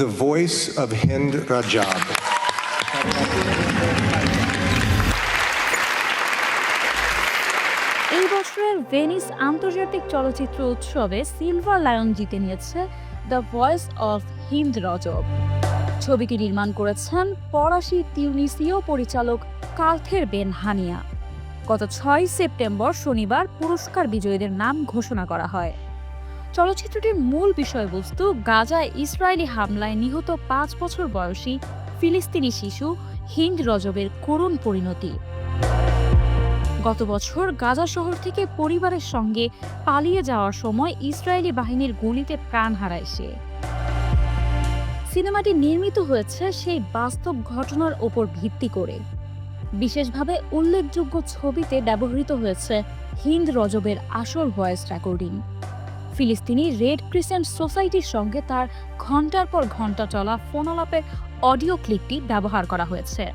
The voice of Hind Rajab. এই বছরের Venice আন্তর্জাতিক চলচ্চিত্র উৎসবে সিলভার লায়ন জিতে নিয়েছে the voice of Hind Rajab. ছবিটি নির্মাণ করেছেন ফরাসি তিউনিসীয় পরিচালক কালথের বেন হানিয়া। গত ছয় সেপ্টেম্বর শনিবার পুরস্কার বিজয়ীদের নাম ঘোষণা করা হয়। চলচ্চিত্রটির মূল বিষয়বস্তু গাজায় ইসরায়েলি হামলায় নিহত পাঁচ বছর বয়সী ফিলিস্তিনি শিশু হিন্দ রজবের করুণ পরিণতি। গত বছর গাজা শহর থেকে পরিবারের সঙ্গে পালিয়ে যাওয়ার সময় ইসরায়েলি বাহিনীর গুলিতে প্রাণ হারায় সে। সিনেমাটি নির্মিত হয়েছে সেই বাস্তব ঘটনার ওপর ভিত্তি করে। বিশেষভাবে উল্লেখযোগ্য ছবিতে ব্যবহৃত হয়েছে হিন্দ রজবের আসল ভয়েস রেকর্ডিং। ফিলিস্তিনি রেড ক্রিসেন্ট সোসাইটির সঙ্গে তার ঘণ্টার পর ঘণ্টা চলা ফোনালাপের অডিও ক্লিপটি ব্যবহার করা হয়েছে।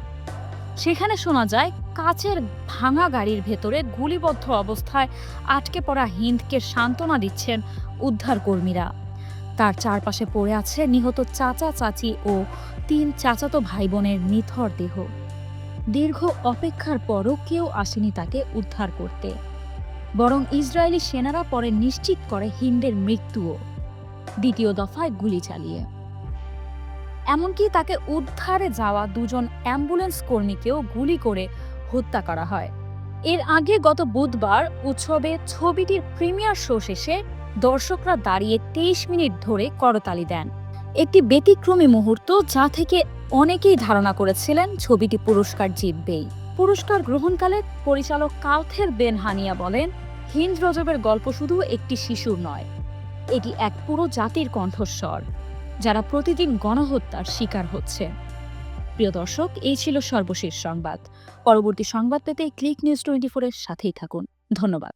সেখানে শোনা যায়, কাচের ভাঙা গাড়ির ভেতরে গুলিবদ্ধ অবস্থায় আটকে পড়া হিন্দকে সান্ত্বনা দিচ্ছেন উদ্ধারকর্মীরা। তার চারপাশে পড়ে আছে নিহত চাচা, চাচি ও তিন চাচাতো ভাই বোনের নিথর দেহ। দীর্ঘ অপেক্ষার পরও কেউ আসেনি তাকে উদ্ধার করতে। বরং ইসরায়েলি সেনারা পরে নিশ্চিত করে হিন্দের মৃত্যুও। দ্বিতীয় দফায় গুলি চালিয়ে। এমনকি তাকে উদ্ধারে যাওয়া দুজন অ্যাম্বুলেন্স কর্মীকেও গুলি করে হত্যা করা হয়। এর আগে গত বুধবার উৎসবে ছবিটির প্রিমিয়ার শো শেষে দর্শকরা দাঁড়িয়ে তেইশ মিনিট ধরে করতালি দেন। একটি ব্যতিক্রমী মুহূর্ত যা থেকে অনেকেই ধারণা করেছিলেন ছবিটি পুরস্কার জিতবেই। পুরস্কার গ্রহণকালে পরিচালক কালথের বেন হানিয়া বলেন হিন্দ রজবের গল্প শুধু একটি শিশুর নয়, এটি এক পুরো জাতির কণ্ঠস্বর, যারা প্রতিদিন গণহত্যার শিকার হচ্ছে। প্রিয় দর্শক, এই ছিল সর্বশেষ সংবাদ। পরবর্তী সংবাদ পেতে ক্লিক নিউজ টোয়েন্টি ফোরের সাথেই থাকুন। ধন্যবাদ।